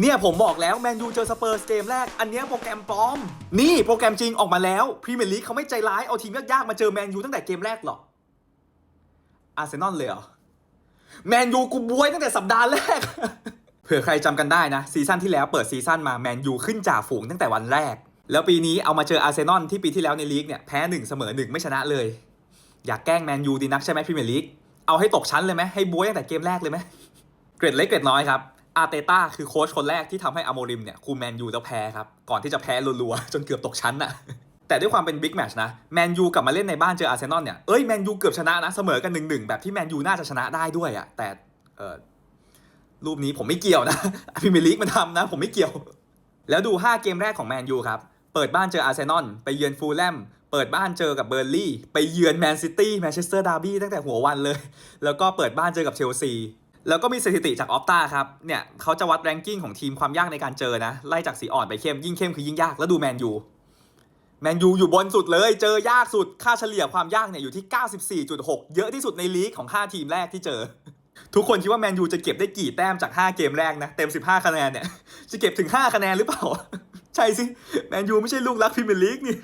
เนี่ยผมบอกแล้วแมนยูเจอสเปอร์สเกมแรก อันเนี้ยโปรแกรมปลอม นี่โปรแกรมจริงออกมาแล้วพรีเมียร์ลีกเขาไม่ใจร้าย เอาทีมยากๆมาเจอแมนยูตั้งแต่เกมแรกหรอกอาร์เซนอลเลยเหรอแมนยูกูบวยตั้งแต่สัปดาห์แรก เผื่อใครจำกันได้นะ ซีซั่นที่แล้วเปิดซีซั่นมาแมนยูขึ้นจ่าฝูงตั้งแต่วันแรก แล้วปีนี้เอามาเจออาร์เซนอลที่ปีที่แล้วในลีกเนี่ยแพ้หนึ่งเสมอหนึ่งไม่ชนะเลย อยากแกล้งแมนยูดีนักใช่ไหมพรีเมียร์ลีกเอาให้ตกชั้นเลยไหมให้บวยตั้งแต่เกมแรกเลยไหมเกรดเล็กเกรดน้อยครับ อาร์เตต้าคือโค้ชคนแรกที่ทำให้อโมริมเนี่ยคุมแมนยูแล้วแพ้ครับ ก่อนที่จะแพ้รัวๆ จนเกือบตกชั้นน่ะแต่ด้วยความเป็นบิ๊กแมชนะแมนยูกลับมาเล่นในบ้านเจออาร์เซนอลเนี่ยเอ้ยแมนยูเกือบชนะนะเสมอกันหนึ่งหนึ่งแบบที่แมนยูน่าจะชนะได้ด้วยอะแต่เออรูปนี้ผมไม่เกี่ยวนะพรีเมียร์ลีกมันทำนะ ผมไม่เกี่ยว แล้วดู 5 เกมแรกของแมนยูครับ เปิดบ้านเจออาร์เซนอลไปเยือนฟูลแลมเปิดบ้านเจอกับเบอร์ลี่ไปเยือนแมนซิตี้แมนเชสเตอร์ดาร์บี้ตั้งแต่หัววันเลย แล้วก็เปิดบ้านเจอกับเชลซี แล้วก็มีสถิติจากออฟตาครับ เนี่ยเขาจะวัดแรงกิ้งของทีมความยากในการเจอนะ ไล่จากสีอ่อนไปเข้ม ยิ่งเข้มคือยิ่งยาก แล้วดูแมนยู แมนยูอยู่บนสุดเลย เจอยากสุด ค่าเฉลี่ยความยากเนี่ยอยู่ที่ 94.6 เยอะที่สุดในลีกของ 5 ทีมแรกที่เจอ ทุกคนคิดว่าแมนยูจะเก็บได้กี่แต้มจาก 5 เกมแรกนะ เต็ม 15 คะแนนเนี่ย จะเก็บถึง 5 คะแนนหรือเปล่า ใช่สิ แมนยูไม่ใช่ลูกรักพรีเมียร์ลีกนี่